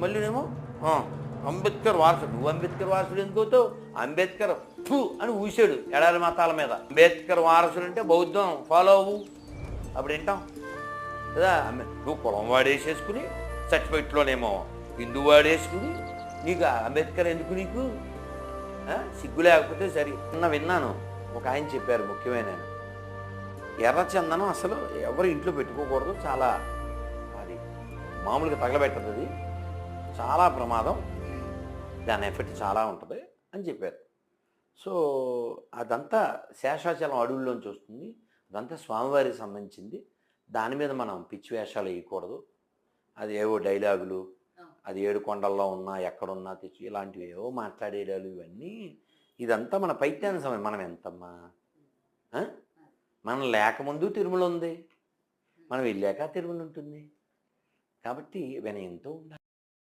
మళ్ళీనేమో అంబేద్కర్ వారసుడు. నువ్వు అంబేద్కర్ వారసుడు ఎందుకోతో అంబేద్కర్ ఫు అని ఊసాడు ఎడారి మతాల మీద. అంబేద్కర్ వారసుడు అంటే బౌద్ధం. ఫాలో అవ్వు. అప్పుడు వింటాం కదా నువ్వు కులం వాడేసేసుకుని సర్టిఫికెట్లోనేమో హిందూ వాడేసుకుని నీకు అంబేద్కర్ ఎందుకు నీకు? సిగ్గు లేకపోతే సరే. నిన్న విన్నాను. ఒక ఆయన చెప్పారు ముఖ్యమైన ఎర్ర చందనం అసలు ఎవరు ఇంట్లో పెట్టుకోకూడదు. చాలా అది మామూలుగా తగలబెట్టదు అది. చాలా ప్రమాదం. దాని ఎఫెక్ట్ చాలా ఉంటుంది అని చెప్పారు. సో అదంతా శేషాచలం అడవుల్లోంచి వస్తుంది అదంతా స్వామివారికి సంబంధించింది. దాని మీద మనం పిచ్చి వేషాలు వేయకూడదు. అది ఏవో డైలాగులు అది ఏడు కొండల్లో ఉన్నా ఎక్కడున్నా తెచ్చి ఇలాంటివి ఏవో మాట్లాడేడాలు ఇవన్నీ. ఇదంతా మన పైత్యాన సమయం మనం ఎంతమ్మా? మనం లేకముందు తిరుమల ఉంది. మనం వెళ్ళాక తిరుమల ఉంటుంది. కాబట్టి వినయంతో ఉండాలి.